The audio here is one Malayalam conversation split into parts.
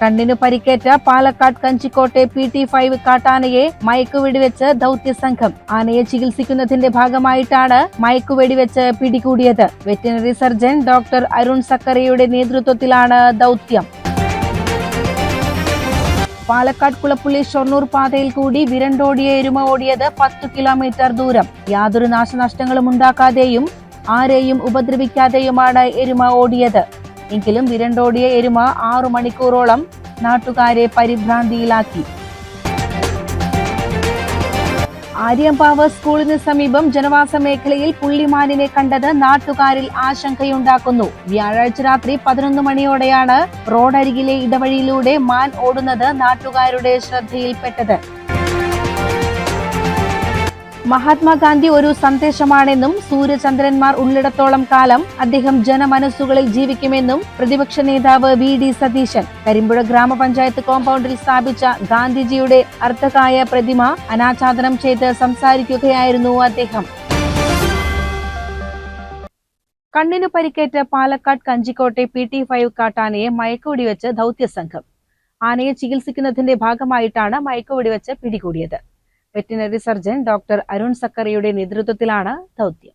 കണ്ണിനു പരിക്കേറ്റ പാലക്കാട് കഞ്ചിക്കോട്ടെ പി ടി ഫൈവ് കാട്ടാനയെ മയക്കുവെടിവെച്ച് ദൗത്യസംഘം ആനയെ ചികിത്സിക്കുന്നതിന്റെ ഭാഗമായിട്ടാണ് മയക്കുവെടിവെച്ച് പിടികൂടിയത്. വെറ്റിനറി സർജൻ ഡോക്ടർ അരുൺ സക്കറിയുടെ നേതൃത്വത്തിലാണ് ദൗത്യം. പാലക്കാട് കുളപ്പുള്ളി ഷൊർണൂർ പാതയിൽ കൂടി വിരണ്ടോടിയ എരുമ ഓടിയത് പത്തു കിലോമീറ്റർ ദൂരം. യാതൊരു നാശനഷ്ടങ്ങളും ഉണ്ടാക്കാതെയും ആരെയും ഉപദ്രവിക്കാതെയുമാണ് എരുമ ഓടിയത്. എങ്കിലും വിരണ്ടോടിയ എരുമ ആറു മണിക്കൂറോളം നാട്ടുകാരെ പരിഭ്രാന്തിയിലാക്കി. ആര്യമ്പാവ് സ്കൂളിന് സമീപം ജനവാസ മേഖലയിൽ പുള്ളിമാനിനെ കണ്ടത് നാട്ടുകാരിൽ ആശങ്കയുണ്ടാക്കുന്നു. വ്യാഴാഴ്ച രാത്രി പതിനൊന്ന് മണിയോടെയാണ് റോഡരികിലെ ഇടവഴിയിലൂടെ മാൻ ഓടുന്നത് നാട്ടുകാരുടെ ശ്രദ്ധയിൽപ്പെട്ടത്. മഹാത്മാഗാന്ധി ഒരു സന്ദേശമാണെന്നും സൂര്യചന്ദ്രന്മാർ ഉള്ളിടത്തോളം കാലം അദ്ദേഹം ജനമനസ്സുകളിൽ ജീവിക്കുമെന്നും പ്രതിപക്ഷ നേതാവ് വി ഡി സതീശൻ കരിമ്പുഴ ഗ്രാമപഞ്ചായത്ത് കോമ്പൗണ്ടിൽ സ്ഥാപിച്ച ഗാന്ധിജിയുടെ അർത്ഥകായ പ്രതിമ അനാച്ഛാദനം ചെയ്ത് സംസാരിക്കുകയായിരുന്നു അദ്ദേഹം. കണ്ണിനു പരിക്കേറ്റ പാലക്കാട് കഞ്ചിക്കോട്ടെ പി ടി ഫൈവ് കാട്ടാനയെ മയക്കുവെടിവെച്ച് ദൗത്യസംഘം. ആനയെ ചികിത്സിക്കുന്നതിന്റെ ഭാഗമായിട്ടാണ് മയക്കുവെടിവെച്ച് പിടികൂടിയത്. വെറ്റിനറി സർജൻ ഡോക്ടർ അരുൺ സക്കറിയുടെ നേതൃത്വത്തിലാണ് ദൗത്യം.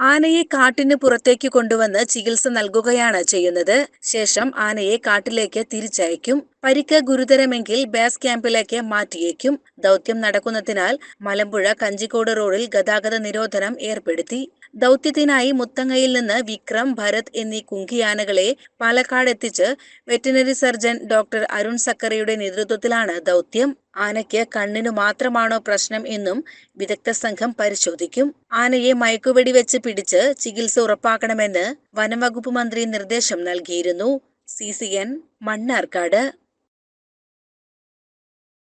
ആനയെ കാട്ടിന് പുറത്തേക്ക് കൊണ്ടുവന്ന് ചികിത്സ നൽകുകയാണ് ചെയ്യുന്നത്. ശേഷം ആനയെ കാട്ടിലേക്ക് തിരിച്ചയക്കും. പരിക്ക് ഗുരുതരമെങ്കിൽ ബേസ് ക്യാമ്പിലേക്ക് മാറ്റിയേക്കും. ദൗത്യം നടക്കുന്നതിനാൽ മലമ്പുഴ കഞ്ചിക്കോട് റോഡിൽ ഗതാഗത നിരോധനം ഏർപ്പെടുത്തി. ദൗത്യത്തിനായി മുത്തങ്ങയിൽ നിന്ന് വിക്രം ഭരത് എന്നീ കുങ്കിയാനകളെ പാലക്കാട് എത്തിച്ച് വെറ്റിനറി സർജൻ ഡോക്ടർ അരുൺ സക്കറിയുടെ നേതൃത്വത്തിലാണ് ദൗത്യം. ആനയ്ക്ക് കണ്ണിനു മാത്രമാണോ പ്രശ്നം എന്നും വിദഗ്ധ സംഘം പരിശോധിക്കും. ആനയെ മയക്കുവെടി വെച്ച് പിടിച്ച് ചികിത്സ ഉറപ്പാക്കണമെന്ന് വനംവകുപ്പ് മന്ത്രി നിർദ്ദേശം നൽകിയിരുന്നു. C C N Mannarkkad.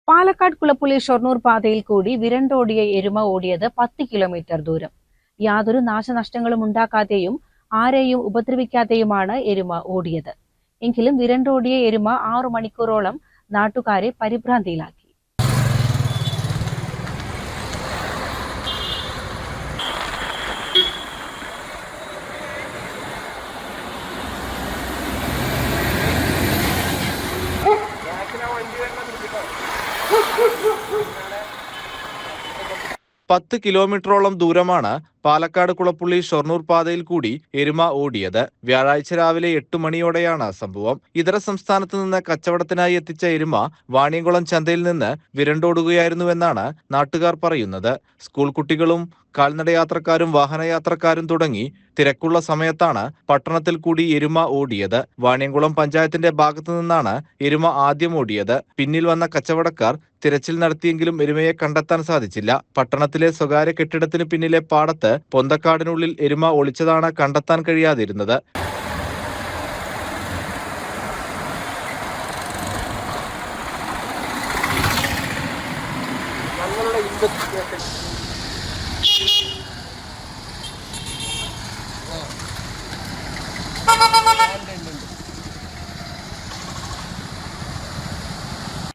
Palakkad Kulappully Shoranur പാതയിൽ കൂടി വിരണ്ടോടിയ എരുമ ഓടിയത് പത്ത് കിലോമീറ്റർ ദൂരം. യാതൊരു നാശനഷ്ടങ്ങളും ഉണ്ടാക്കാതെയും ആരെയും ഉപദ്രവിക്കാതെയുമാണ് എരുമ ഓടിയത്. എങ്കിലും വിരണ്ടോടിയ എരുമ ആറു മണിക്കൂറോളം നാട്ടുകാരെ പരിഭ്രാന്തിയിലാക്കി. പത്ത് കിലോമീറ്ററോളം ദൂരമാണ് പാലക്കാട് കുളപ്പുള്ളി ഷൊർണൂർ പാതയിൽ കൂടി എരുമ ഓടിയത്. വ്യാഴാഴ്ച രാവിലെ എട്ട് മണിയോടെയാണ് സംഭവം. ഇതര സംസ്ഥാനത്ത് നിന്ന് കച്ചവടത്തിനായി എത്തിച്ച എരുമ വാണിയംകുളം ചന്തയിൽ നിന്ന് വിരണ്ടോടുകയായിരുന്നുവെന്നാണ് നാട്ടുകാർ പറയുന്നത്. സ്കൂൾ കുട്ടികളും കാൽനടയാത്രക്കാരും വാഹനയാത്രക്കാരും തുടങ്ങി തിരക്കുള്ള സമയത്താണ് പട്ടണത്തിൽ കൂടി എരുമ ഓടിയത്. വാണിയംകുളം പഞ്ചായത്തിന്റെ ഭാഗത്തു നിന്നാണ് എരുമ ആദ്യം ഓടിയത്. പിന്നിൽ വന്ന കച്ചവടക്കാർ തിരച്ചിൽ നടത്തിയെങ്കിലും എരുമയെ കണ്ടെത്താൻ സാധിച്ചില്ല. പട്ടണത്തിലെ സ്വകാര്യ കെട്ടിടത്തിന് പിന്നിലെ പാടത്ത് പൊന്തക്കാടിനുള്ളിൽ എരുമ ഒളിച്ചതാണ് കണ്ടെത്താൻ കഴിയാതിരുന്നത്.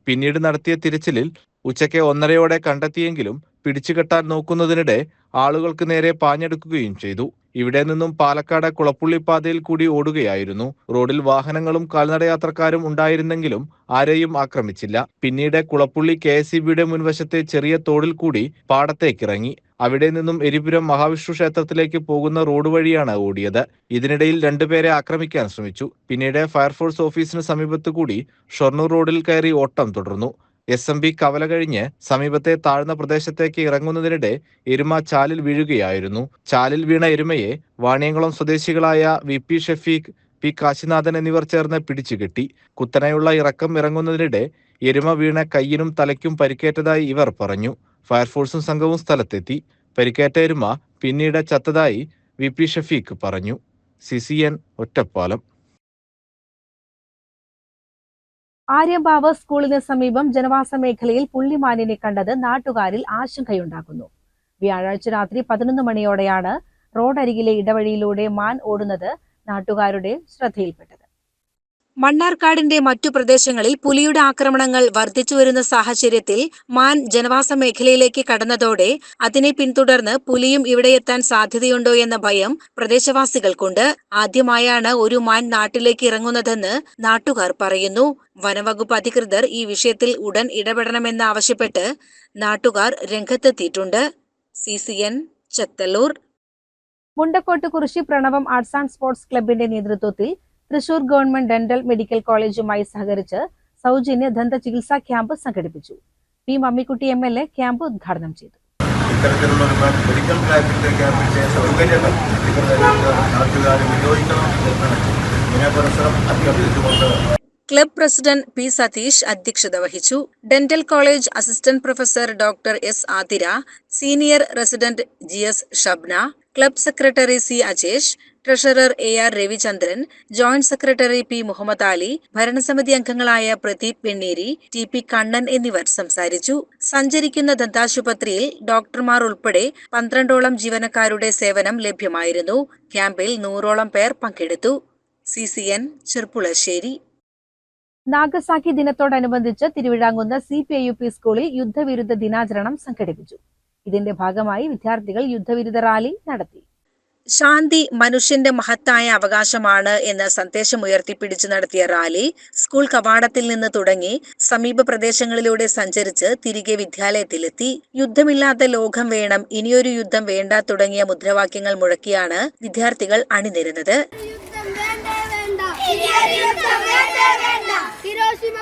പിന്നീട് നടത്തിയ തിരച്ചിലിൽ ഉച്ചയ്ക്ക് ഒന്നരയോടെ കണ്ടെത്തിയെങ്കിലും പിടിച്ചുകെട്ടാൻ നോക്കുന്നതിനിടെ ആളുകൾക്ക് നേരെ പാഞ്ഞെടുക്കുകയും ചെയ്തു. ഇവിടെ നിന്നും പാലക്കാട് കുളപ്പുള്ളിപ്പാതയിൽ കൂടി ഓടുകയായിരുന്നു. റോഡിൽ വാഹനങ്ങളും കാൽനടയാത്രക്കാരും ഉണ്ടായിരുന്നെങ്കിലും ആരെയും ആക്രമിച്ചില്ല. പിന്നീട് കുളപ്പുള്ളി കെ എസ് മുൻവശത്തെ ചെറിയ തോടിൽ കൂടി പാടത്തേക്കിറങ്ങി. അവിടെ നിന്നും എരിപുരം മഹാവിഷ്ണു ക്ഷേത്രത്തിലേക്ക് പോകുന്ന റോഡ് വഴിയാണ് ഓടിയത്. ഇതിനിടയിൽ രണ്ടുപേരെ ആക്രമിക്കാൻ ശ്രമിച്ചു. പിന്നീട് ഫയർഫോഴ്സ് ഓഫീസിന് സമീപത്തു കൂടി ഷൊർണൂർ റോഡിൽ കയറി ഓട്ടം തുടർന്നു. എസ് എം ബി കവല കഴിഞ്ഞ് സമീപത്തെ താഴ്ന്ന പ്രദേശത്തേക്ക് ഇറങ്ങുന്നതിനിടെ എരുമ ചാലിൽ വീഴുകയായിരുന്നു. ചാലിൽ വീണ എരുമയെ വാണിയംകുളം സ്വദേശികളായ V P Shafeeq P Kashinathan എന്നിവർ ചേർന്ന് പിടിച്ചുകെട്ടി. കുത്തനെയുള്ള ഇറക്കം ഇറങ്ങുന്നതിനിടെ എരുമ വീണ കയ്യിനും തലയ്ക്കും പരിക്കേറ്റതായി ഇവർ പറഞ്ഞു. ഫയർഫോഴ്സും സംഘവും സ്ഥലത്തെത്തി. പരിക്കേറ്റ എരുമ പിന്നീട് ചത്തതായി വി പി ഷഫീഖ് പറഞ്ഞു. C C N Ottapalam. Aryampavu സ്കൂളിന് സമീപം ജനവാസ മേഖലയിൽ പുള്ളിമാനിനെ കണ്ടത് നാട്ടുകാരിൽ ആശങ്കയുണ്ടാക്കുന്നു. വ്യാഴാഴ്ച രാത്രി പതിനൊന്ന് മണിയോടെയാണ് റോഡരികിലെ ഇടവഴിയിലൂടെ മാൻ ഓടുന്നത് നാട്ടുകാരുടെ ശ്രദ്ധയിൽപ്പെട്ടത്. മണ്ണാർക്കാടിന്റെ മറ്റു പ്രദേശങ്ങളിൽ പുലിയുടെ ആക്രമണങ്ങൾ വർദ്ധിച്ചുവരുന്ന സാഹചര്യത്തിൽ മാൻ ജനവാസ മേഖലയിലേക്ക് കടന്നതോടെ അതിനെ പിന്തുടർന്ന് പുലിയും ഇവിടെയെത്താൻ സാധ്യതയുണ്ടോ എന്ന ഭയം പ്രദേശവാസികൾക്കുണ്ട്. ആദ്യമായാണ് ഒരു മാൻ നാട്ടിലേക്ക് ഇറങ്ങുന്നതെന്ന് നാട്ടുകാർ പറയുന്നു. വനവകുപ്പ് അധികൃതർ ഈ വിഷയത്തിൽ ഉടൻ ഇടപെടണമെന്ന് ആവശ്യപ്പെട്ട് നാട്ടുകാർ രംഗത്തെത്തിയിട്ടുണ്ട്. C C N Chethallur. Mundakkottu Kurissi Pranavam arts and sports ക്ലബിന്റെ നേതൃത്വത്തിൽ തൃശൂർ ഗവൺമെന്റ് ഡെന്റൽ മെഡിക്കൽ കോളേജുമായി സഹകരിച്ച് സൗജന്യ ദന്ത ചികിത്സാ ക്യാമ്പ് സംഘടിപ്പിച്ചു. P Mammikutty M L A camp ഉദ്ഘാടനം ചെയ്തു. ഇത്തരത്തിലുള്ള മെഡിക്കൽ സൗകര്യങ്ങൾ വിനിയോഗിക്കണം എന്നാണ് അഭ്യർത്ഥിച്ചുകൊണ്ട് ക്ലബ് പ്രസിഡന്റ് പി സതീഷ് അധ്യക്ഷത വഹിച്ചു. Dental college assistant professor doctor S Athira senior resident G S Shabna club secretary C Ajesh treasurer A R Ravichandran joint secretary P Muhammad Ali ഭരണസമിതി അംഗങ്ങളായ പ്രദീപ് വെണ്ണീരി ടി പി കണ്ണൻ എന്നിവർ സംസാരിച്ചു. സഞ്ചരിക്കുന്ന ദന്താശുപത്രിയിൽ ഡോക്ടർമാർ ഉൾപ്പെടെ പന്ത്രണ്ടോളം ജീവനക്കാരുടെ സേവനം ലഭ്യമായിരുന്നു. ക്യാമ്പിൽ നൂറോളം പേർ പങ്കെടുത്തു. C C N Cherpulassery. Nagasaki ദിനത്തോടനുബന്ധിച്ച് Thiruvizhamkunnu C P I U P സ്കൂളിൽ യുദ്ധവിരുദ്ധ ദിനാചരണം സംഘടിപ്പിച്ചു. ഇതിന്റെ ഭാഗമായി വിദ്യാർത്ഥികൾ യുദ്ധവിരുദ്ധ റാലി നടത്തി. ശാന്തി മനുഷ്യന്റെ മഹത്തായ അവകാശമാണ് എന്ന സന്ദേശം ഉയർത്തിപ്പിടിച്ചു നടത്തിയ റാലി സ്കൂൾ കവാടത്തിൽ നിന്ന് തുടങ്ങി സമീപ പ്രദേശങ്ങളിലൂടെ സഞ്ചരിച്ച് തിരികെ വിദ്യാലയത്തിലെത്തി. യുദ്ധമില്ലാത്ത ലോകം വേണം ഇനിയൊരു യുദ്ധം വേണ്ട തുടങ്ങിയ മുദ്രാവാക്യങ്ങൾ മുഴക്കിയാണ് വിദ്യാർത്ഥികൾ അണിനിരുന്നത്. ഹിരോഷിമ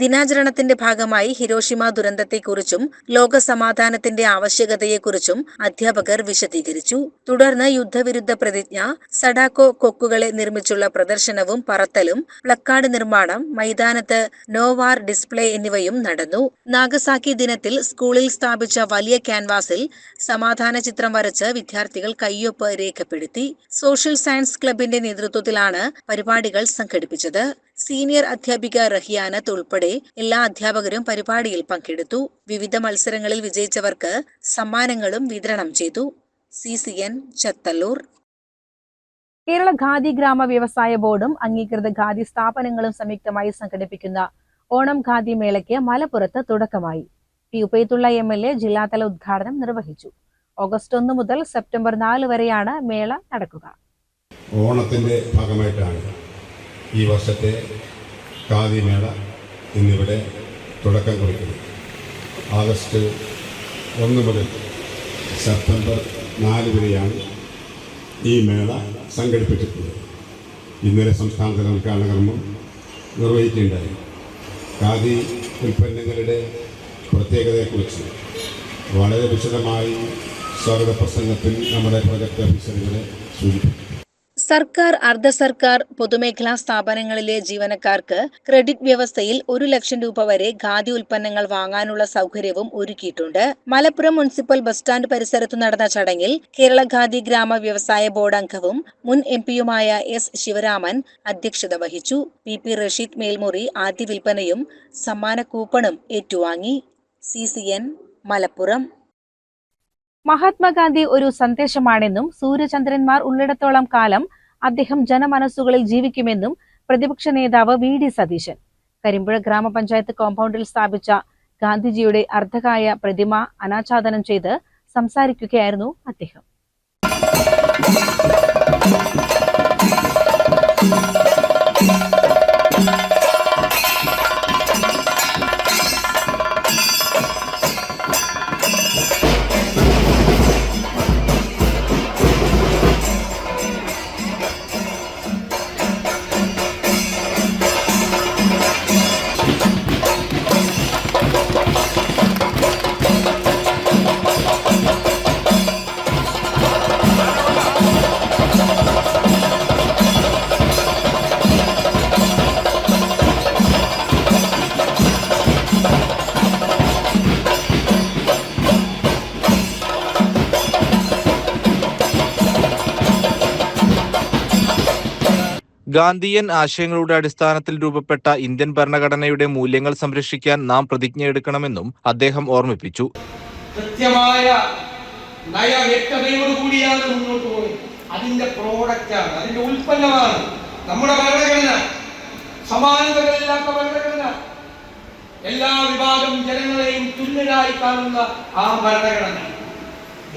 ദിനാചരണത്തിന്റെ ഭാഗമായി ഹിരോഷിമ ദുരന്തത്തെക്കുറിച്ചും ലോക സമാധാനത്തിന്റെ ആവശ്യകതയെക്കുറിച്ചും അധ്യാപകർ വിശദീകരിച്ചു. തുടർന്ന് യുദ്ധവിരുദ്ധ പ്രതിജ്ഞ സഡാക്കോ കൊക്കുകളെ നിർമ്മിച്ചുള്ള പ്രദർശനവും പറത്തലും പ്ലക്കാർഡ് നിർമ്മാണം മൈതാനത്ത് നോവാർ ഡിസ്പ്ലേ എന്നിവയും നടന്നു. നാഗസാക്കി ദിനത്തിൽ സ്കൂളിൽ സ്ഥാപിച്ച വലിയ ക്യാൻവാസിൽ സമാധാന ചിത്രം വരച്ച് വിദ്യാർത്ഥികൾ കയ്യൊപ്പ് രേഖപ്പെടുത്തി. സോഷ്യൽ സയൻസ് ക്ലബിന്റെ നേതൃത്വത്തിലാണ് പരിപാടികൾ സംഘടിപ്പിച്ചത്. സീനിയർ അധ്യാപിക റഹിയാനത്ത് ഉൾപ്പെടെ എല്ലാ അധ്യാപകരും പരിപാടിയിൽ പങ്കെടുത്തു. വിവിധ മത്സരങ്ങളിൽ വിജയിച്ചവർക്ക് സമ്മാനങ്ങളും വിതരണം ചെയ്തു. C C N Chethallur. Kerala Khadi ഗ്രാമ വ്യവസായ ബോർഡും അംഗീകൃത ഖാദി സ്ഥാപനങ്ങളും സംയുക്തമായി സംഘടിപ്പിക്കുന്ന ഓണം ഖാദി മേളയ്ക്ക് മലപ്പുറത്ത് തുടക്കമായി. P Ubaidulla M L A ജില്ലാതല ഉദ്ഘാടനം നിർവഹിച്ചു. ഓഗസ്റ്റ് ഒന്ന് മുതൽ സെപ്റ്റംബർ നാല് വരെയാണ് മേള നടക്കുക. ഓണത്തിന്റെ ഭാഗമായിട്ടാണ്. ഈ വർഷത്തെ ഖാദി മേള ഇന്നിവിടെ തുടക്കം കുറിക്കുന്നു. ആഗസ്റ്റ് ഒന്ന് മുതൽ സെപ്റ്റംബർ നാല് വരെയാണ് ഈ മേള സംഘടിപ്പിച്ചിട്ടുള്ളത്. ഇന്നലെ സംസ്ഥാനതല ഉദ്ഘാടന കർമ്മം നിർവഹിക്കുകയുണ്ടായി. ഖാദി ഉൽപ്പന്നങ്ങളുടെ പ്രത്യേകതയെക്കുറിച്ച് വളരെ വിശദമായി സ്വാഗത പ്രസംഗത്തിൽ നമ്മുടെ പ്രൊജക്ട് ഓഫീസറുകളെ സൂചിപ്പിച്ചു സർക്കാർ അർദ്ധ സർക്കാർ പൊതുമേഖലാ സ്ഥാപനങ്ങളിലെ ജീവനക്കാർക്ക് ക്രെഡിറ്റ് വ്യവസ്ഥയിൽ ഒരു ലക്ഷം രൂപ വരെ ഖാദി ഉൽപ്പന്നങ്ങൾ വാങ്ങാനുള്ള സൗകര്യവും ഒരുക്കിയിട്ടുണ്ട്. മലപ്പുറം മുനിസിപ്പൽ ബസ് സ്റ്റാൻഡ് പരിസരത്തു നടന്ന ചടങ്ങിൽ കേരള ഖാദി ഗ്രാമ വ്യവസായ ബോർഡ് അംഗവും മുൻ എം പിയുമായ എസ് ശിവരാമൻ അധ്യക്ഷത വഹിച്ചു. പി പി റഷീദ് മേൽമുറി ആദ്യ വിൽപ്പനയും സമ്മാന കൂപ്പണും ഏറ്റുവാങ്ങി. C C N Malappuram. Mahatma Gandhi ഒരു സന്ദേശമാണെന്നും സൂര്യചന്ദ്രന്മാർ ഉള്ളിടത്തോളം കാലം അദ്ദേഹം ജനമനസ്സുകളിൽ ജീവിക്കുമെന്നും പ്രതിപക്ഷ നേതാവ് വി ഡി സതീശൻ. കരിമ്പുഴ ഗ്രാമപഞ്ചായത്ത് കോമ്പൗണ്ടിൽ സ്ഥാപിച്ച ഗാന്ധിജിയുടെ അർദ്ധകായ പ്രതിമ അനാച്ഛാദനം ചെയ്ത് സംസാരിക്കുകയായിരുന്നു അദ്ദേഹം ും. ഗാന്ധിയൻ ആശയങ്ങളുടെ അടിസ്ഥാനത്തിൽ രൂപപ്പെട്ട ഇന്ത്യൻ ഭരണഘടനയുടെ മൂല്യങ്ങൾ സംരക്ഷിക്കാൻ നാം പ്രതിജ്ഞയെടുക്കണമെന്നും അദ്ദേഹം ഓർമ്മിപ്പിച്ചു. കൃത്യമായ നയവ്യക്തതയോടുകൂടിയാണ് മുന്നോട്ട് പോകുന്നത് അതിന്റെ പ്രോഡക്റ്റാണ് അതിന്റെ ഉൽപ്പന്നമാണ് നമ്മുടെ ഭരണഘടന. സമാനതകളില്ലാത്ത ഭരണഘടന. എല്ലാ വിഭാഗം ജനങ്ങളെയും തുല്യരായി കാണുന്ന ആ ഭരണഘടന.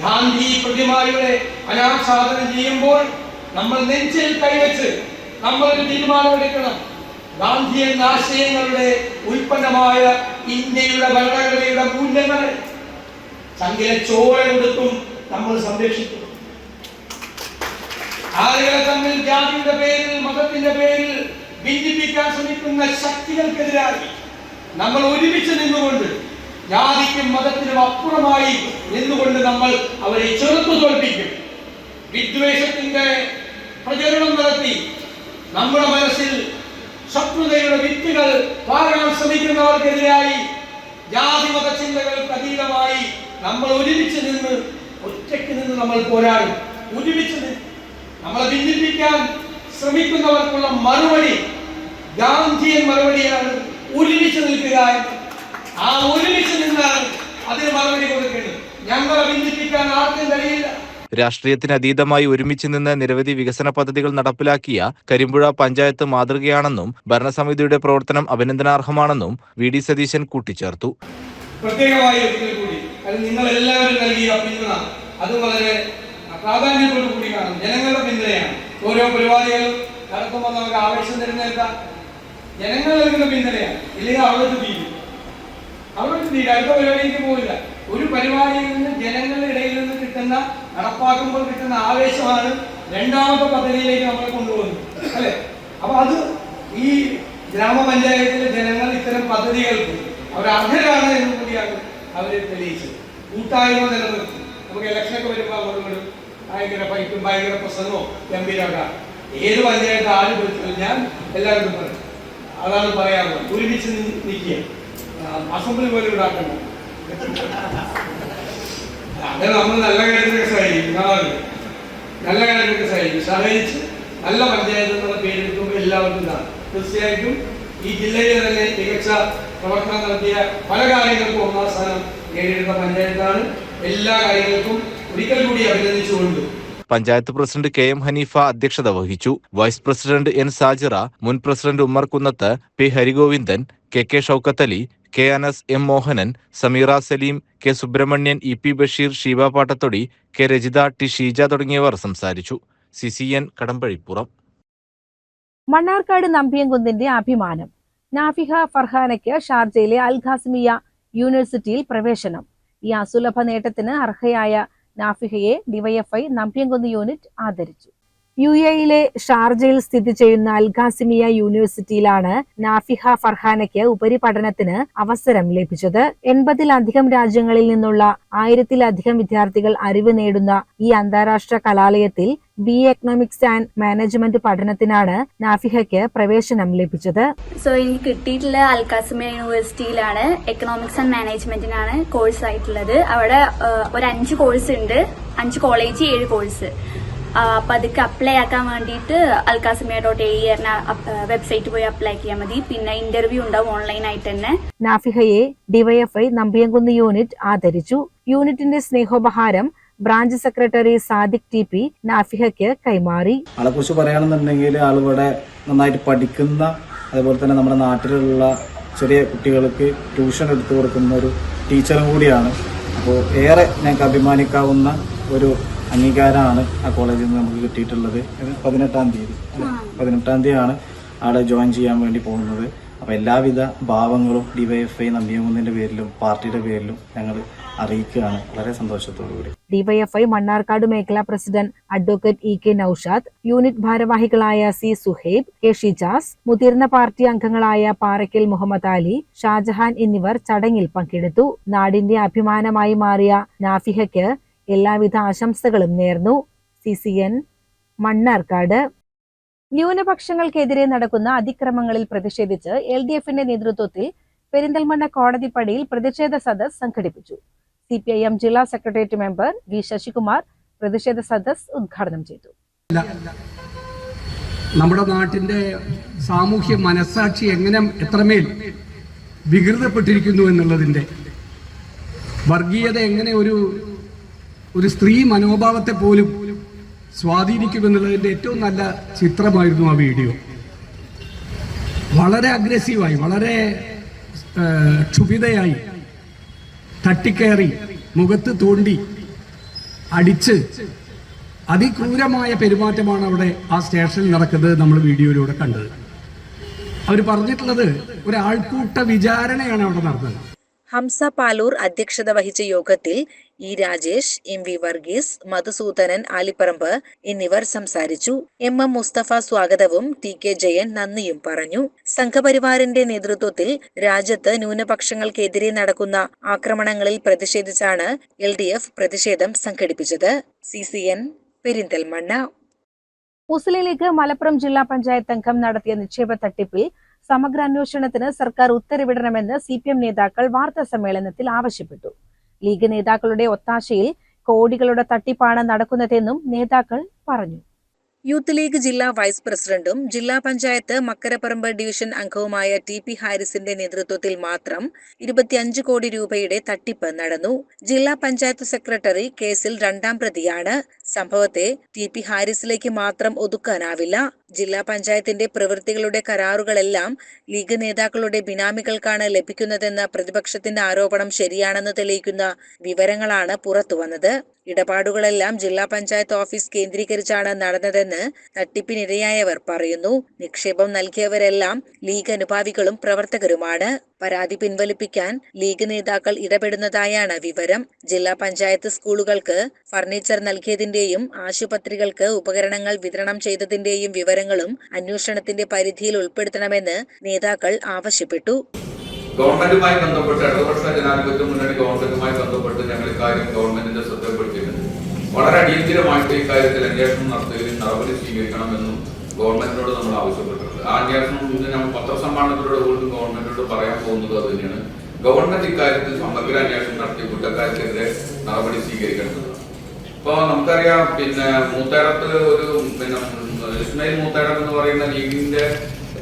ഗാന്ധി പ്രതിമയുടെ അനാച്ഛാദനം ചെയ്യുമ്പോൾ നമ്മൾ നെഞ്ചിൽ കൈവച്ച് നമ്മൾ ഒരു തീരുമാനമെടുക്കണം. ഗാന്ധി എന്ന ആശയങ്ങളുടെ ഉൽപ്പന്നമായ ഇന്ത്യയുടെ ഭരണഘടനയുടെ മൂല്യങ്ങൾ ചങ്കിലെ ചോരമെടുത്തും നമ്മൾ സംരക്ഷിക്കും. ആളുകളെ തമ്മിൽ ജാതിയുടെ പേരിൽ മതത്തിന്റെ പേരിൽ ഭിന്നിപ്പിക്കാൻ ശ്രമിക്കുന്ന ശക്തികൾക്കെതിരായി നമ്മൾ ഒരുമിച്ച് നിന്നുകൊണ്ട് ജാതിക്കും മതത്തിനും അപ്പുറമായി നിന്നുകൊണ്ട് നമ്മൾ അവരെ ചെറുത്തു തോൽപ്പിക്കും വിദ്വേഷത്തിന്റെ പ്രചരണം നടത്തി നമ്മുടെ മനസ്സിൽ ശത്രുതയുടെ വിത്തുകൾ പാകാൻ ശ്രമിക്കുന്നവർക്കെതിരായി ജാതി മത ചിന്തകൾക്ക് അതീതമായി നമ്മൾ ഒരുമിച്ച് നിന്ന് ഒറ്റയ്ക്ക് നിന്ന് നമ്മൾ പോരാടും. ഒരുമിച്ച് നമ്മളെ ഭിന്നിപ്പിക്കാൻ ശ്രമിക്കുന്നവർക്കുള്ള മറുപടി ഗാന്ധിയൻ മറുപടിയാണ് ഒരുമിച്ച് നിൽക്കുക ആ ഒരുമിച്ച് നിന്നാണ് അതിന് മറുപടി കൊടുക്കേണ്ടത്. ഞങ്ങളെ ഭിന്നിപ്പിക്കാൻ ആർക്കും കഴിയില്ല. രാഷ്ട്രീയത്തിന് അതീതമായി ഒരുമിച്ച് നിന്ന് നിരവധി വികസന പദ്ധതികൾ നടപ്പിലാക്കിയ കരിമ്പുഴ പഞ്ചായത്ത് മാതൃകയാണെന്നും ഭരണസമിതിയുടെ പ്രവർത്തനം അഭിനന്ദനാർഹമാണെന്നും വി ഡി സതീശൻ കൂട്ടിച്ചേർത്തു. പ്രത്യേകമായി നിങ്ങൾ എല്ലാവരും നൽകിയ വളരെ ജനങ്ങളുടെ പിന്തുണയാണ്. ഓരോ നമുക്ക് ജനങ്ങൾ നൽകുന്ന പിന്തുണയാണ്. ഇല്ലെങ്കിൽ അവിടെ അവിടെ അടുത്ത പരിപാടിക്ക് പോയില്ല ഒരു പരിപാടിയിൽ നിന്ന് ജനങ്ങളുടെ ഇടയിൽ നിന്ന് കിട്ടുന്ന നടപ്പാക്കുമ്പോൾ കിട്ടുന്ന ആവേശമാണ് രണ്ടാമത്തെ പദ്ധതിയിലേക്ക് നമ്മൾ കൊണ്ടുപോകുന്നത്. അല്ലേ? അപ്പൊ അത് ഈ ഗ്രാമപഞ്ചായത്തിലെ ജനങ്ങൾ ഇത്തരം പദ്ധതികൾക്ക് അവർ അർഹരാണ് എന്ന് കൂടിയാണ് അവർ തെളിയിച്ചത്. കൂട്ടായ്മ നിലനിർത്തി. നമുക്ക് ഇലക്ഷനൊക്കെ വരുമ്പോൾ അവരോട് ഭയങ്കര ഫൈറ്റും ഭയങ്കര പ്രസംഗമോ ഗംഭീരമൊക്കെ ഏത് പഞ്ചായത്ത് ആര് വിളിച്ചാലും ഞാൻ എല്ലാവരും പറയും. അതാണ് പറയാറുള്ളത്. ഒരുമിച്ച് നിൽക്കുക. അസംബ്ലി പോലും ഉണ്ടാക്കണം അങ്ങനെ നമ്മൾ നല്ല കാര്യത്തിനൊക്കെ സഹായിക്കും. നല്ല കാര്യത്തിനൊക്കെ സഹായിക്കും. സഹായിച്ച് നല്ല പഞ്ചായത്ത് എന്നുള്ള പേരെടുക്കുമ്പോൾ എല്ലാവർക്കും ഇതാണ് തീർച്ചയായിട്ടും ഈ ജില്ലയിലെ തന്നെ മികച്ച പ്രവർത്തനം നടത്തിയ പല കാര്യങ്ങൾക്കും ഒന്നാം സ്ഥാനം നേടിയെടുത്ത പഞ്ചായത്താണ്. എല്ലാ കാര്യങ്ങൾക്കും ഒരിക്കൽ കൂടി അഭിനന്ദിച്ചുകൊണ്ട്. Panchayat president K M Haneefa അധ്യക്ഷത വഹിച്ചു. വൈസ് പ്രസിഡന്റ് എൻ സാജിറ മുൻ president Ummer Kunnath P Harigovindan K K Shoukathali K Anas M Mohanan Sameera Saleem K Subramanian E P Basheer Sheeba Pattathodi K Rajitha T Sheeja തുടങ്ങിയവർ സംസാരിച്ചു. C C N Kadambazhipuram. Mannarkkad നമ്പിയംകുന്നിന്റെ അഭിമാനം. നാഫിഹ ഫർഹാനയ്ക്ക് ഷാർജയിലെ അൽ ഖാസിമിയ യൂണിവേഴ്സിറ്റിയിൽ പ്രവേശനം. ഈ അസുലഭ നേട്ടത്തിന് അർഹയായ നാഫിഹയെ ഡിവൈഎഫ്ഐ നമ്പിയംകുന്ന് യൂണിറ്റ് ആദരിച്ചു. യു എയിലെ ഷാർജയിൽ സ്ഥിതി ചെയ്യുന്ന അൽ ഖാസിമിയ യൂണിവേഴ്സിറ്റിയിലാണ് നാഫിഹ ഫർഹാനയ്ക്ക് ഉപരിപഠനത്തിന് അവസരം ലഭിച്ചത്. എൺപതിലധികം രാജ്യങ്ങളിൽ നിന്നുള്ള ആയിരത്തിലധികം വിദ്യാർത്ഥികൾ അറിവ് നേടുന്ന ഈ അന്താരാഷ്ട്ര കലാലയത്തിൽ ബി എക്കണോമിക്സ് ആൻഡ് മാനേജ്മെന്റ് പഠനത്തിനാണ് നാഫിഹയ്ക്ക് പ്രവേശനം ലഭിച്ചത്. സോ എനിക്ക് കിട്ടിയിട്ടുള്ള അൽക്കാസിമിയ യൂണിവേഴ്സിറ്റിയിലാണ് എക്കണോമിക്സ് ആൻഡ് മാനേജ്മെന്റിനാണ് കോഴ്സ് ആയിട്ടുള്ളത്. അവിടെ ഒരു അഞ്ച് കോഴ്സ് ഉണ്ട്. അഞ്ച് കോളേജ് ഏഴ് കോഴ്സ് അപ്പൊ അതൊക്കെ അപ്ലൈ ആക്കാൻ വേണ്ടിയിട്ട് അൽക്കാസമിയ ഡോട്ട് എ എന്ന വെബ്സൈറ്റ് പോയി അപ്ലൈ ചെയ്യാൻ മതി. പിന്നെ ഇന്റർവ്യൂ ഉണ്ടാവും ഓൺലൈൻ ആയിട്ട് തന്നെ. നാഫിഹയെ ഡിവൈഎഫ്ഐ നമ്പിയംകുന്ന് യൂണിറ്റ് ആദരിച്ചു. യൂണിറ്റിന്റെ സ്നേഹോപഹാരം branch secretary Sadiq T P നാഫിഹയ്ക്ക് കൈമാറി. ആളെ കുറിച്ച് പറയുകയാണെന്നുണ്ടെങ്കിൽ ആളിവിടെ നന്നായിട്ട് പഠിക്കുന്ന അതുപോലെ തന്നെ നമ്മുടെ നാട്ടിലുള്ള ചെറിയ കുട്ടികൾക്ക് ട്യൂഷൻ എടുത്തു കൊടുക്കുന്ന ഒരു ടീച്ചറും കൂടിയാണ്. അപ്പോൾ ഏറെ ഞങ്ങൾക്ക് അഭിമാനിക്കാവുന്ന ഒരു അംഗീകാരമാണ് ആ കോളേജിൽ നിന്ന് നമുക്ക് കിട്ടിയിട്ടുള്ളത്. പതിനെട്ടാം തീയതി? പതിനെട്ടാം തീയതിയാണ് അവിടെ ജോയിൻ ചെയ്യാൻ വേണ്ടി പോകുന്നത്. അപ്പോൾ എല്ലാവിധ ഭാവങ്ങളും ഡിവൈഎഫ്ഐ നമ്പിയമുന്നതിന്റെ പേരിലും പാർട്ടിയുടെ പേരിലും ഞങ്ങൾ അറിയിക്കുകയാണ്. വളരെ സന്തോഷത്തോടു കൂടി. ഡിവൈഎഫ്ഐ മണ്ണാർക്കാട് മേഖലാ president advocate E K Noushad unit ഭാരവാഹികളായ സി സുഹൈബ് കെ ഷിജാസ് മുതിർന്ന പാർട്ടി അംഗങ്ങളായ പാറയ്ക്കൽ മുഹമ്മദ് അലി ഷാജഹാൻ എന്നിവർ ചടങ്ങിൽ പങ്കെടുത്തു. നാടിന്റെ അഭിമാനമായി മാറിയ നാഫിഹയ്ക്ക് എല്ലാവിധ ആശംസകളും നേർന്നു. C C N Mannarkkad. ന്യൂനപക്ഷങ്ങൾക്കെതിരെ നടക്കുന്ന അതിക്രമങ്ങളിൽ പ്രതിഷേധിച്ച് എൽ ഡി എഫിന്റെ നേതൃത്വത്തിൽ പെരിന്തൽമണ്ണ കോടതിപ്പടിയിൽ പ്രതിഷേധ സദസ് സംഘടിപ്പിച്ചു. സി പി ഐ എം ജില്ലാ സെക്രട്ടേറിയറ്റ് മെമ്പർ വി ശശികുമാർ പ്രതിഷേധ സദസ് ഉദ്ഘാടനം ചെയ്തു. നമ്മുടെ നാട്ടിന്റെ സാമൂഹ്യ മനസാക്ഷി എങ്ങനെ എത്രമേൽ വികൃതപ്പെട്ടിരിക്കുന്നു എന്നുള്ളതിന്റെ വർഗീയത എങ്ങനെ ഒരു ഒരു സ്ത്രീ മനോഭാവത്തെ പോലും സ്വാധീനിക്കുമെന്നുള്ളതിന്റെ ഏറ്റവും നല്ല ചിത്രമായിരുന്നു ആ വീഡിയോ. വളരെ അഗ്രസീവായി വളരെ ക്ഷുഭിതയായി തട്ടിക്കയറി മുഖത്ത് തോണ്ടി അടിച്ച് അതിക്രൂരമായ പെരുമാറ്റമാണ് അവിടെ ആ സ്റ്റേഷനിൽ നടക്കുന്നത് നമ്മൾ വീഡിയോയിലൂടെ കണ്ടത്. അവർ പറഞ്ഞിട്ടുള്ളത് ഒരാൾക്കൂട്ട വിചാരണയാണ് അവിടെ നടന്നത്. ഹംസ പാലൂർ അധ്യക്ഷത വഹിച്ച യോഗത്തിൽ E Rajesh M V Varghese Madhusoodanan Alipparambu എന്നിവർ സംസാരിച്ചു. എം എം മുസ്തഫ സ്വാഗതവും ടി കെ ജയൻ നന്ദിയും പറഞ്ഞു. സംഘപരിവാറിന്റെ നേതൃത്വത്തിൽ രാജ്യത്ത് ന്യൂനപക്ഷങ്ങൾക്കെതിരെ നടക്കുന്ന ആക്രമണങ്ങളിൽ പ്രതിഷേധിച്ചാണ് എൽ ഡി എഫ് പ്രതിഷേധം സംഘടിപ്പിച്ചത്. C C N Perinthalmanna. Muslim League Malappuram ജില്ലാ പഞ്ചായത്ത് അംഗം നടത്തിയ നിക്ഷേപ തട്ടിപ്പിൽ സമഗ്ര അന്വേഷണത്തിന് സർക്കാർ ഉത്തരവിടണമെന്ന് സി പി എം നേതാക്കൾ വാർത്താ സമ്മേളനത്തിൽ ആവശ്യപ്പെട്ടു. ലീഗ് നേതാക്കളുടെ ഒത്താശയിൽ കോടികളുടെ തട്ടിപ്പാണ് നടക്കുന്നതെന്നും നേതാക്കൾ പറഞ്ഞു. യൂത്ത് ലീഗ് ജില്ലാ വൈസ് പ്രസിഡന്റും ജില്ലാ പഞ്ചായത്ത് മക്കരപ്പറമ്പ് ഡിവിഷൻ അംഗവുമായ ടി പി ഹാരിസിന്റെ നേതൃത്വത്തിൽ മാത്രം ഇരുപത്തിയഞ്ച് കോടി രൂപയുടെ തട്ടിപ്പ് നടന്നു. ജില്ലാ പഞ്ചായത്ത് സെക്രട്ടറി കേസിൽ രണ്ടാം പ്രതിയാണ്. സംഭവത്തെ ടി പി ഹാരിസിലേക്ക് മാത്രം ഒതുക്കാനാവില്ല. ജില്ലാ പഞ്ചായത്തിന്റെ പ്രവൃത്തികളുടെ കരാറുകളെല്ലാം ലീഗ് നേതാക്കളുടെ ബിനാമികൾക്കാണ് ലഭിക്കുന്നതെന്ന പ്രതിപക്ഷത്തിന്റെ ആരോപണം ശരിയാണെന്ന് തെളിയിക്കുന്ന വിവരങ്ങളാണ് പുറത്തുവന്നത്. ഇടപാടുകളെല്ലാം ജില്ലാ പഞ്ചായത്ത് ഓഫീസ് കേന്ദ്രീകരിച്ചാണ് നടന്നതെന്ന് തട്ടിപ്പിനിരയായവർ പറയുന്നു. നിക്ഷേപം നൽകിയവരെല്ലാം ലീഗ് അനുഭാവികളും പ്രവർത്തകരുമാണ്. പരാതി പിൻവലിപ്പിക്കാൻ ലീഗ് നേതാക്കൾ ഇടപെടുന്നതായാണ് വിവരം. ജില്ലാ പഞ്ചായത്ത് സ്കൂളുകൾക്ക് ഫർണിച്ചർ നൽകിയതിന്റെയും ആശുപത്രികൾക്ക് ഉപകരണങ്ങൾ വിതരണം ചെയ്തതിന്റെയും വിവരങ്ങളും അന്വേഷണത്തിന്റെ പരിധിയിൽ ഉൾപ്പെടുത്തണമെന്ന് നേതാക്കൾ ആവശ്യപ്പെട്ടു. ഗവൺമെന്റുമായി ബന്ധപ്പെട്ട് ഇടതുപക്ഷ ജനാധിപത്യ മുന്നണി ഗവൺമെന്റുമായി ബന്ധപ്പെട്ട് ഞങ്ങൾ ഇക്കാര്യം ഗവൺമെന്റിന്റെ ശ്രദ്ധപ്പെടുത്തിയിട്ടുണ്ട് വളരെ അടിയന്തിരമായിട്ട് ഇക്കാര്യത്തിൽ അന്വേഷണം നടത്തുകയും നടപടി സ്വീകരിക്കണമെന്നും ഗവൺമെന്റിനോട് നമ്മൾ ആവശ്യപ്പെട്ടിട്ടുണ്ട്. ആ അന്വേഷണം നമ്മൾ പത്രസമ്മാനത്തിലൂടെ പോലും ഗവൺമെന്റിനോട് പറയാൻ പോകുന്നത് അത് തന്നെയാണ്. ഗവൺമെന്റ് ഇക്കാര്യത്തിൽ സമഗ്ര അന്വേഷണം നടത്തി കുറ്റക്കാർക്കെതിരെ നടപടി സ്വീകരിക്കേണ്ടത് ഇപ്പൊ നമുക്കറിയാം പിന്നെ മൂത്തേടത്ത് ഒരു പിന്നെ ഇസ്മയിൽ മൂത്തേടം എന്ന് പറയുന്ന ലീഗിന്റെ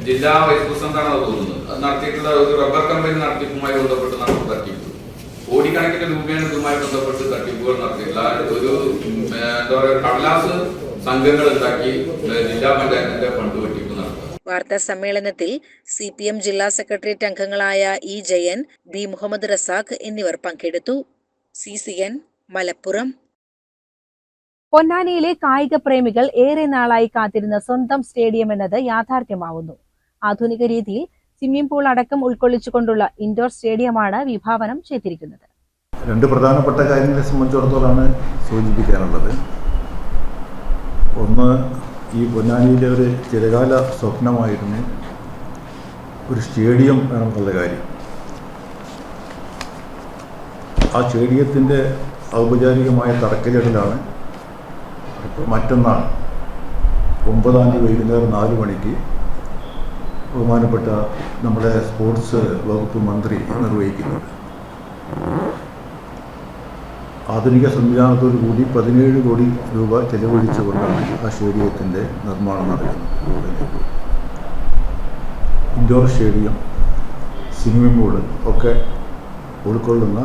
ജില്ലാ വൈസ് പ്രസിഡന്റാണ് അത് തോന്നുന്നത്. അത് നടത്തിയിട്ടുള്ള ഒരു റബ്ബർ കമ്പനി നടത്തിപ്പുമായി ബന്ധപ്പെട്ട് നടന്ന തട്ടിപ്പ്. കോടിക്കണക്കിന് രൂപയാണ് ഇതുമായി ബന്ധപ്പെട്ട് തട്ടിപ്പുകൾ നടത്തിയിട്ടുള്ള ഒരു എന്താ പറയുക കടലാസ് സംഘങ്ങൾ ഉണ്ടാക്കി ജില്ലാ പഞ്ചായത്തിന്റെ ഫണ്ട് വെട്ടിപ്പ് നടത്തുക. വാർത്താ സമ്മേളനത്തിൽ സി പി എം ജില്ലാ സെക്രട്ടേറിയറ്റ് അംഗങ്ങളായ ഇ ജയൻ ബി മുഹമ്മദ് റസാഖ് എന്നിവർ പങ്കെടുത്തു. C C N Malappuram. പൊന്നാനിയിലെ കായിക പ്രേമികൾ ഏറെ നാളായി കാത്തിരുന്ന സ്വന്തം സ്റ്റേഡിയം എന്നത് യാഥാർത്ഥ്യമാവുന്നു. ആധുനിക രീതിയിൽ സ്വിമ്മിംഗ് പൂൾ അടക്കം ഉൾക്കൊള്ളിച്ചുകൊണ്ടുള്ള ഇൻഡോർ സ്റ്റേഡിയമാണ് വിഭാവനം ചെയ്തിരിക്കുന്നത്. രണ്ട് പ്രധാനപ്പെട്ട കാര്യങ്ങളെ സംബന്ധിച്ചിടത്തോളമാണ് സൂചിപ്പിക്കാനുള്ളത്. ഒന്ന് ഈ പൊന്നാനിയിലെ ഒരു ചിരകാല സ്വപ്നമായിരുന്നു ഒരു സ്റ്റേഡിയം വേണമെന്നുള്ള കാര്യം. ആ സ്റ്റേഡിയത്തിന്റെ ഔപചാരികമായ തറക്കല്ലിടലാണ് മറ്റന്നാൾ ഒമ്പതാം തീയതി വൈകുന്നേരം നാല് മണിക്ക് ബഹുമാനപ്പെട്ട നമ്മുടെ സ്പോർട്സ് വകുപ്പ് മന്ത്രി നിർവഹിക്കുന്നത് ആധുനിക സംവിധാനത്തോടു കൂടി പതിനേഴ് കോടി രൂപ ചെലവഴിച്ചുകൊണ്ടാണ് ആ സ്റ്റേഡിയത്തിന്റെ നിർമ്മാണം നടക്കുന്നത്. ഇൻഡോർ സ്റ്റേഡിയം സ്വിമ്മിംഗ് പൂൾ ഒക്കെ ഉൾക്കൊള്ളുന്ന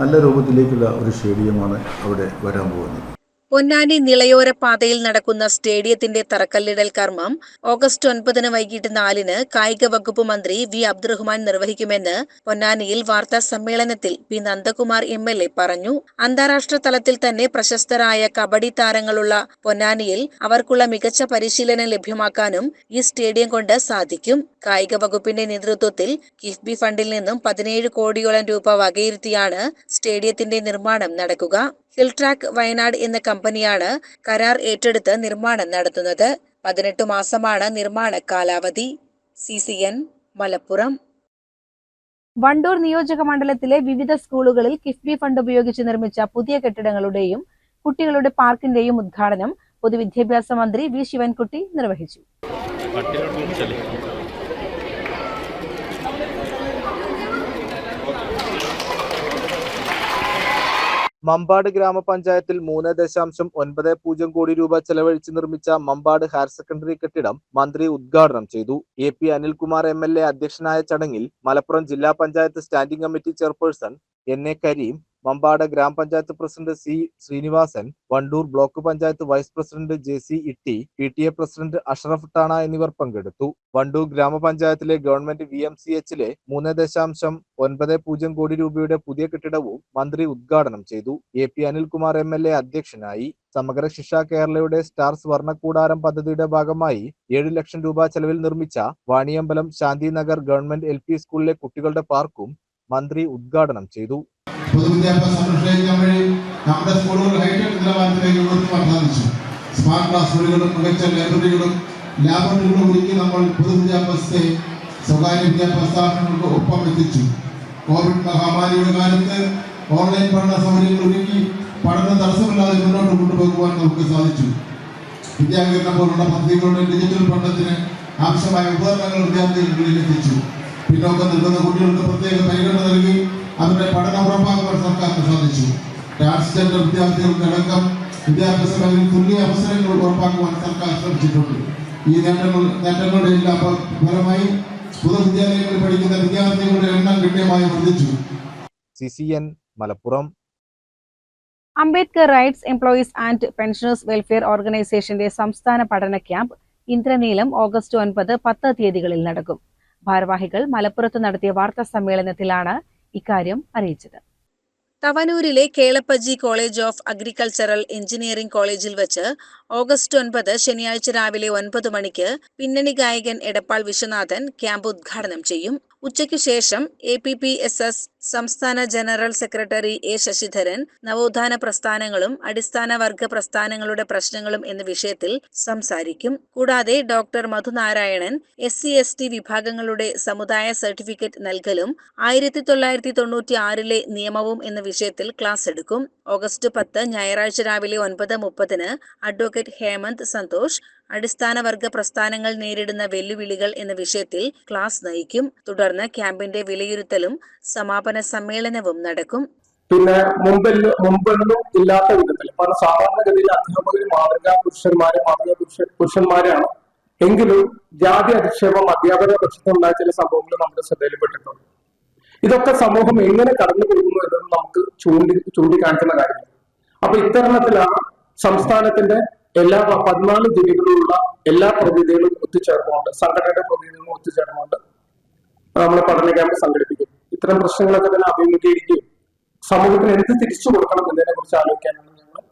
നല്ല രൂപത്തിലേക്കുള്ള ഒരു സ്റ്റേഡിയമാണ് അവിടെ വരാൻ പോകുന്നത്. പൊന്നാനി നിളയോര പാതയിൽ നടക്കുന്ന സ്റ്റേഡിയത്തിന്റെ തറക്കല്ലിടൽ കർമ്മം ഓഗസ്റ്റ് ഒൻപതിന് വൈകിട്ട് നാലിന് കായിക വകുപ്പ് മന്ത്രി വി അബ്ദുറഹ്മാൻ നിർവഹിക്കുമെന്ന് പൊന്നാനിയിൽ വാർത്താ സമ്മേളനത്തിൽ P Nandakumar M L A പറഞ്ഞു. അന്താരാഷ്ട്ര തലത്തിൽ തന്നെ പ്രശസ്തരായ കബഡി താരങ്ങളുള്ള പൊന്നാനിയിൽ അവർക്കുള്ള മികച്ച പരിശീലനം ലഭ്യമാക്കാനും ഈ സ്റ്റേഡിയം കൊണ്ട് സാധിക്കും. കായിക വകുപ്പിന്റെ നേതൃത്വത്തിൽ കിഫ്ബി ഫണ്ടിൽ നിന്നും പതിനേഴ് കോടിയോളം രൂപ വകയിരുത്തിയാണ് സ്റ്റേഡിയത്തിന്റെ നിർമ്മാണം നടക്കുക. ഹിൽട്രാക്ക് വയനാട് എന്ന കമ്പനിയാണ് കരാർ ഏറ്റെടുത്ത് നിർമ്മാണം നടത്തുന്നത്. പതിനെട്ട് മാസമാണ് നിർമ്മാണ കാലാവധി. C C N Malappuram. Wandoor നിയോജക മണ്ഡലത്തിലെ വിവിധ സ്കൂളുകളിൽ കിഫ്ബി ഫണ്ട് ഉപയോഗിച്ച് നിർമ്മിച്ച പുതിയ കെട്ടിടങ്ങളുടെയും കുട്ടികളുടെ പാർക്കിന്റെയും ഉദ്ഘാടനം പൊതുവിദ്യാഭ്യാസ മന്ത്രി വി. ശിവൻകുട്ടി നിർവഹിച്ചു. മമ്പാട് ഗ്രാമപഞ്ചായത്തിൽ മൂന്ന് ദശാംശം ഒൻപത് പൂജ്യം കോടി രൂപ ചെലവഴിച്ച് നിർമ്മിച്ച മമ്പാട് ഹയർ സെക്കൻഡറി കെട്ടിടം മന്ത്രി ഉദ്ഘാടനം ചെയ്തു. A P Anilkumar M L A അധ്യക്ഷനായ ചടങ്ങിൽ മലപ്പുറം ജില്ലാ panchayat standing committee chairperson N A Kareem Mampad ഗ്രാമപഞ്ചായത്ത് president C Srinivasan Wandoor block panchayat vice president J C Itty P T A president Ashraf Tana എന്നിവർ പങ്കെടുത്തു. വണ്ടൂർ ഗ്രാമപഞ്ചായത്തിലെ ഗവൺമെന്റ് വി എം സി എച്ചിലെ മൂന്ന് ദശാംശം ഒൻപത് പൂജ്യം കോടി രൂപയുടെ പുതിയ കെട്ടിടവും മന്ത്രി ഉദ്ഘാടനം ചെയ്തു. A P Anilkumar M L A അധ്യക്ഷനായി. സമഗ്ര ശിക്ഷ കേരളയുടെ സ്റ്റാർ സ്വർണക്കൂടാരം പദ്ധതിയുടെ ഭാഗമായി ഏഴ് ലക്ഷം രൂപ ചെലവിൽ നിർമ്മിച്ച വാണിയമ്പലം ശാന്തിനഗർ ഗവൺമെന്റ് എൽ സ്കൂളിലെ കുട്ടികളുടെ പാർക്കും മന്ത്രി ഉദ്ഘാടനം ചെയ്തു. സ്മാർട്ട് ക്ലാസ് ഒരുക്കി നമ്മൾ പൊതുവിദ്യാഭ്യാസത്തെ സ്വകാര്യ വിദ്യാഭ്യാസ സ്ഥാപനങ്ങൾക്ക് മഹാമാരിയുടെ ഓൺലൈൻ പഠന ഒരുക്കി പഠന തടസ്സമില്ലാതെ മുന്നോട്ട് ഡിജിറ്റൽ പഠനത്തിന് ആവശ്യമായ ഉപകരണങ്ങൾ വിദ്യാർത്ഥികളിൽ എത്തിച്ചു പിന്നോക്കം നിൽക്കുന്ന കുട്ടികൾക്ക് പ്രത്യേക പരിഗണന നൽകി അവരുടെ പഠനം ഉറപ്പാക്കുവാൻ സർക്കാരിന് സാധിച്ചു. ട്രാൻസ്ജെൻഡർ വിദ്യാർത്ഥികൾക്കടക്കം വിദ്യാഭ്യാസ മേഖലയിൽ തുല്യ അവസരങ്ങൾ ഉറപ്പാക്കുവാൻ സർക്കാർ ശ്രമിച്ചിട്ടുണ്ട്. ഈ നേട്ടങ്ങൾ നേട്ടങ്ങളുടെ എല്ലാം ഫലമായി പൊതുവിദ്യാലയങ്ങളിൽ പഠിക്കുന്ന വിദ്യാർത്ഥികളുടെ എണ്ണം ഗണ്യമായി വർദ്ധിച്ചു. C C N Malappuram. Ambedkar rights employees and pensioners welfare ഓർഗനൈസേഷന്റെ സംസ്ഥാന പഠന ക്യാമ്പ് ഇന്ദ്രനീലം ഓഗസ്റ്റ് ഒൻപത് പത്ത് തീയതികളിൽ നടക്കും. ഭാരവാഹികൾ മലപ്പുറത്ത് നടത്തിയ വാർത്താ സമ്മേളനത്തിലാണ് ഇക്കാര്യം അറിയിച്ചത്. തവനൂരിലെ Kelappaji college of agricultural engineering കോളേജിൽ വെച്ച് ഓഗസ്റ്റ് ഒൻപത് ശനിയാഴ്ച രാവിലെ ഒൻപത് മണിക്ക് പിന്നണി ഗായകൻ എടപ്പാൾ വിശ്വനാഥൻ ക്യാമ്പ് ഉദ്ഘാടനം ചെയ്യും. ഉച്ചയ്ക്ക് ശേഷം A P P S S സംസ്ഥാന ജനറൽ സെക്രട്ടറി എ ശശിധരൻ നവോത്ഥാന പ്രസ്ഥാനങ്ങളും അടിസ്ഥാന വർഗ പ്രസ്ഥാനങ്ങളുടെ പ്രശ്നങ്ങളും എന്ന വിഷയത്തിൽ സംസാരിക്കും. കൂടാതെ doctor Madhunarayanan S C S T വിഭാഗങ്ങളുടെ സമുദായ സർട്ടിഫിക്കറ്റ് നൽകലും ആയിരത്തി തൊള്ളായിരത്തി തൊണ്ണൂറ്റി ആറിലെ നിയമവും എന്ന വിഷയത്തിൽ ക്ലാസ് എടുക്കും. ഓഗസ്റ്റ് പത്ത് ഞായറാഴ്ച രാവിലെ ഒൻപത് മുപ്പതിന് അഡ്വക്കേറ്റ് ഹേമന്ത് സന്തോഷ് അടിസ്ഥാന വർഗ പ്രസ്ഥാനങ്ങൾ നേരിടുന്ന വെല്ലുവിളികൾ എന്ന വിഷയത്തിൽ ക്ലാസ് നയിക്കും. തുടർന്ന് ക്യാമ്പിന്റെ വിലയിരുത്തലും സമാപന സമ്മേളനവും നടക്കും. പിന്നെ മുമ്പെല്ലാം മുമ്പൊന്നും ഇല്ലാത്ത വിധത്തിൽ പല സാധാരണഗതിയിൽ അധ്യാപകർ മാതൃകാ പുരുഷന്മാരെ മാതൃകാ പുരുഷ പുരുഷന്മാരാണ്. എങ്കിലും ജാതി അധിക്ഷേപം അധ്യാപക പക്ഷത്തുണ്ടായ ചില സംഭവങ്ങൾ നമ്മുടെ ശ്രദ്ധയിൽപ്പെട്ടിട്ടുണ്ട്. ഇതൊക്കെ സമൂഹം എങ്ങനെ കടന്നു പോകുന്നു എന്നത് നമുക്ക് ചൂണ്ടി ചൂണ്ടിക്കാണിക്കുന്ന കാര്യമാണ്. അപ്പൊ ഇത്തരണത്തിലാണ് സംസ്ഥാനത്തിന്റെ എല്ലാ പതിനാല് ജില്ലകളിലുള്ള എല്ലാ പ്രതിനിധികളും ഒത്തുചേർന്നുകൊണ്ട് സംഘടനയുടെ പ്രതിനിധികളും ഒത്തുചേർന്നുകൊണ്ട് നമ്മളെ പഠന ക്യാമ്പ് സംഘടിപ്പിക്കും ഇത്തരം പ്രശ്നങ്ങളൊക്കെ തന്നെ അഭിമുഖീകരിക്കുകയും സമൂഹത്തിന് എന്ത് തിരിച്ചു കൊടുക്കണം എന്നതിനെ കുറിച്ച് ആലോചിക്കാനാണ് ഞങ്ങൾ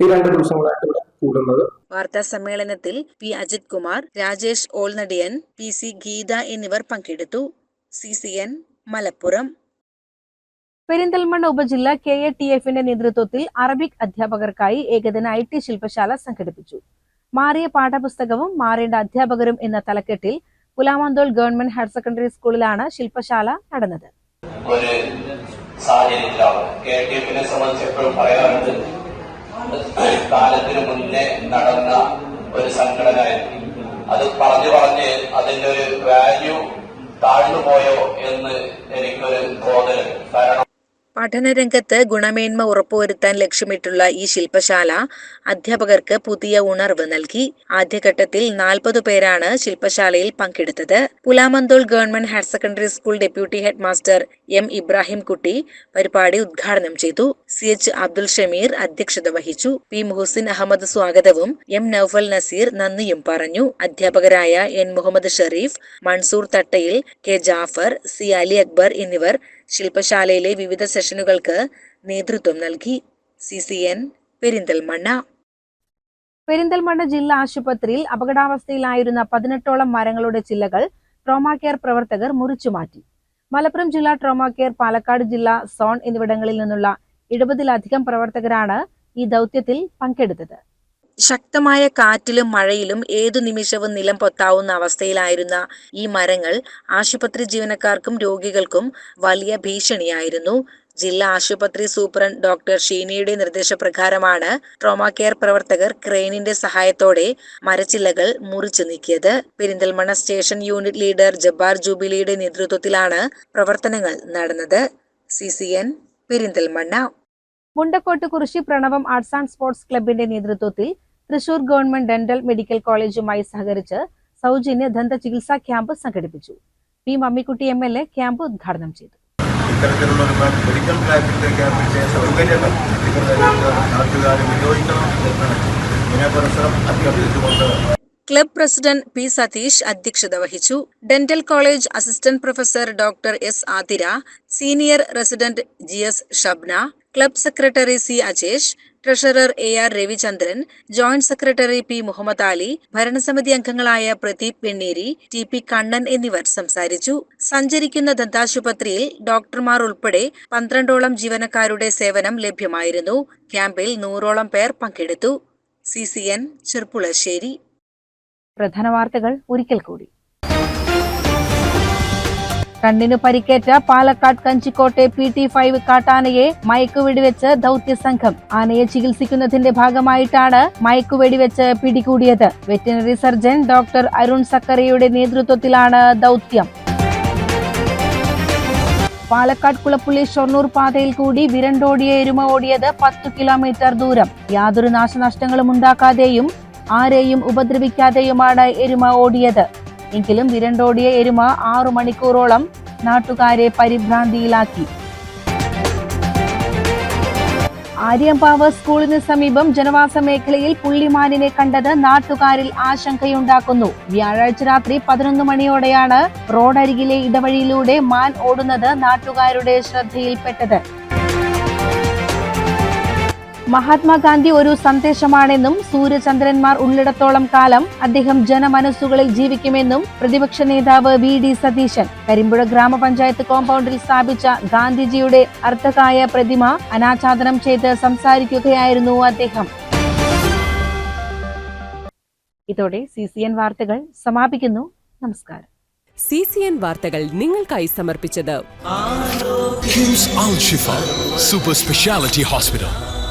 ഈ രണ്ട് ദിവസങ്ങളായിട്ട് ഇവിടെ കൂടുന്നത്. വാർത്താ സമ്മേളനത്തിൽ P. Ajith Kumar Rajesh Olnadiyan P. C. Geetha എന്നിവർ പങ്കെടുത്തു. C. C. N. Malappuram. Perinthalmanna ഉപജില്ല കെ എ ടി എഫിന്റെ നേതൃത്വത്തിൽ അറബിക് അധ്യാപകർക്കായി ഏകദിന ഐ ടി ശില്പശാല സംഘടിപ്പിച്ചു. മാറിയ പാഠപുസ്തകവും മാറേണ്ട അധ്യാപകരും എന്ന തലക്കെട്ടിൽ പുലാമന്തോൾ ഗവൺമെന്റ് ഹയർ സെക്കൻഡറി സ്കൂളിലാണ് ശില്പശാല നടന്നത്. ഒരു സാഹചര്യത്തിലാണ് കെ ടി എഫിനെ സംബന്ധിച്ച് എപ്പോഴും പറയാറുണ്ട് കാലത്തിന് മുന്നേ നടന്ന ഒരു സംഘടനയായിരുന്നു അത് പറഞ്ഞു പറഞ്ഞ് അതിന്റെ ഒരു വാല്യൂ താഴ്ന്നു പോയോ എന്ന് എനിക്കൊരു തോന്നലുണ്ട് കാരണം പഠനരംഗത്ത് ഗുണമേന്മ ഉറപ്പുവരുത്താൻ ലക്ഷ്യമിട്ടുള്ള ഈ ശില്പശാല അധ്യാപകർക്ക് പുതിയ ഉണർവ് നൽകി. ആദ്യഘട്ടത്തിൽ നാൽപ്പത് പേരാണ് ശില്പശാലയിൽ പങ്കെടുത്തത്. Pulamanthole government higher secondary school deputy head master M Ibrahim Kutty പരിപാടി ഉദ്ഘാടനം ചെയ്തു. സി എച്ച് അബ്ദുൽ ഷമീർ അധ്യക്ഷത വഹിച്ചു. പി മുഹസിൻ അഹമ്മദ് സ്വാഗതവും എം നൌഫൽ നസീർ നന്ദിയും പറഞ്ഞു. അധ്യാപകരായ N Muhammad Shereef Mansoor Thattayil K Jafar C Ali Akbar എന്നിവർ ശില്പശാലയിലെ വിവിധ സെഷനുകൾക്ക് നേതൃത്വം നൽകി C C N Perinthalmanna. Perinthalmanna ജില്ലാ ആശുപത്രിയിൽ അപകടാവസ്ഥയിലായിരുന്ന പതിനെട്ടോളം മരങ്ങളുടെ ചില്ലകൾ ട്രോമാ കെയർ പ്രവർത്തകർ മുറിച്ചു മാറ്റി. മലപ്പുറം ജില്ലാ ട്രോമാ കെയർ പാലക്കാട് ജില്ലാ സോൺ എന്നിവിടങ്ങളിൽ നിന്നുള്ള എഴുപതിലധികം പ്രവർത്തകരാണ് ഈ ദൗത്യത്തിൽ പങ്കെടുത്തത്. ശക്തമായ കാറ്റിലും മഴയിലും ഏതു നിമിഷവും നിലം പൊത്താവുന്ന അവസ്ഥയിലായിരുന്ന ഈ മരങ്ങൾ ആശുപത്രി ജീവനക്കാർക്കും രോഗികൾക്കും വലിയ ഭീഷണിയായിരുന്നു. ജില്ലാ ആശുപത്രി സൂപ്രണ്ട് ഡോക്ടർ ഷീനിയുടെ നിർദ്ദേശപ്രകാരമാണ് ട്രോമാ കെയർ പ്രവർത്തകർ ക്രെയിനിന്റെ സഹായത്തോടെ മരച്ചില്ലകൾ മുറിച്ചു നീക്കിയത്. Perinthalmanna station unit leader Jabbar ജൂബിലിയുടെ നേതൃത്വത്തിലാണ് പ്രവർത്തനങ്ങൾ നടന്നത്. C C N Perinthalmanna. Mundakkottu Kurissi Pranavam arts and sports ക്ലബിന്റെ നേതൃത്വത്തിൽ തൃശൂർ ഗവൺമെന്റ് ഡെന്റൽ മെഡിക്കൽ കോളേജുമായി സഹകരിച്ച് സൗജന്യ ദന്ത ചികിത്സാ ക്യാമ്പ് സംഘടിപ്പിച്ചു. P Mammikutty M L A camp ഉദ്ഘാടനം ചെയ്തു. ഇത്തരത്തിലുള്ള മെഡിക്കൽ ക്യാമ്പിന്റെ ക്യാമ്പിന്റെ സൗകര്യങ്ങൾ നിങ്ങൾ നാട്ടുകാർ വിനിയോഗിക്കണം എന്നാണ് ഇതിനെ പരസ്പരം അഭ്യർത്ഥിച്ചുകൊണ്ട് ക്ലബ് പ്രസിഡന്റ് പി സതീഷ് അധ്യക്ഷത വഹിച്ചു. Dental college assistant professor doctor S Athira senior resident G S Shabna club secretary C Ajesh treasurer A R Ravichandran joint secretary P Muhammad Ali ഭരണസമിതി അംഗങ്ങളായ പ്രദീപ് വെണ്ണേരി ടി പി കണ്ണൻ എന്നിവർ സംസാരിച്ചു. സഞ്ചരിക്കുന്ന ദന്താശുപത്രിയിൽ ഡോക്ടർമാർ ഉൾപ്പെടെ പന്ത്രണ്ടോളം ജീവനക്കാരുടെ സേവനം ലഭ്യമായിരുന്നു. ക്യാമ്പിൽ നൂറോളം പേർ പങ്കെടുത്തു. C C N Cherpulassery. പ്രധാന വാർത്തകൾ ഒരിക്കൽ കൂടി. കണ്ണിനു പരിക്കേറ്റ പാലക്കാട് കഞ്ചിക്കോട്ടെ പി ടി ഫൈവ് കാട്ടാനയെ മയക്കുവെടിവെച്ച് ദൗത്യസംഘം ആനയെ ചികിത്സിക്കുന്നതിന്റെ ഭാഗമായിട്ടാണ് മയക്കുവെടിവെച്ച് പിടികൂടിയത്. വെറ്റിനറി സർജൻ ഡോക്ടർ അരുൺ സക്കറിയുടെ നേതൃത്വത്തിലാണ് ദൗത്യം. പാലക്കാട് കുളപ്പുള്ളി ഷൊർണൂർ പാതയിൽ കൂടി വിരണ്ടോടിയ എരുമ ഓടിയത് പത്തു കിലോമീറ്റർ ദൂരം. യാതൊരു നാശനഷ്ടങ്ങളും ഉണ്ടാക്കാതെയും ആരെയും ഉപദ്രവിക്കാതെയുമാണ് എരുമ ഓടിയത്. എങ്കിലും വിരണ്ടോടിയ എരുമ ആറു മണിക്കൂറോളം നാട്ടുകാരെ പരിഭ്രാന്തിയിലാക്കി. ആര്യമ്പാവ് സ്കൂളിന് സമീപം ജനവാസ മേഖലയിൽ പുള്ളിമാനിനെ കണ്ടത് നാട്ടുകാരിൽ ആശങ്കയുണ്ടാക്കുന്നു. വ്യാഴാഴ്ച രാത്രി പതിനൊന്ന് മണിയോടെയാണ് റോഡരികിലെ ഇടവഴിയിലൂടെ മാൻ ഓടുന്നത് നാട്ടുകാരുടെ ശ്രദ്ധയിൽപ്പെട്ടത്. മഹാത്മാഗാന്ധി ഒരു സന്ദേശമാണെന്നും സൂര്യചന്ദ്രന്മാർ ഉള്ളിടത്തോളം കാലം അദ്ദേഹം ജനമനസ്സുകളിൽ ജീവിക്കുമെന്നും പ്രതിപക്ഷ നേതാവ് വി ഡി സതീശൻ കരിമ്പുഴ ഗ്രാമപഞ്ചായത്ത് കോമ്പൗണ്ടിൽ സ്ഥാപിച്ച ഗാന്ധിജിയുടെ അർത്ഥകായ പ്രതിമ അനാച്ഛാദനം ചെയ്ത് സംസാരിക്കുകയായിരുന്നു അദ്ദേഹം. ഇതോടെ സി സി എൻ വാർത്തകൾ സമാപിക്കുന്നു. നമസ്കാരം. സി സി എൻ വാർത്തകൾ നിങ്ങൾക്കായി സമർപ്പിച്ചത് സൂപ്പർ സ്പെഷ്യാലിറ്റി ഹോസ്പിറ്റൽ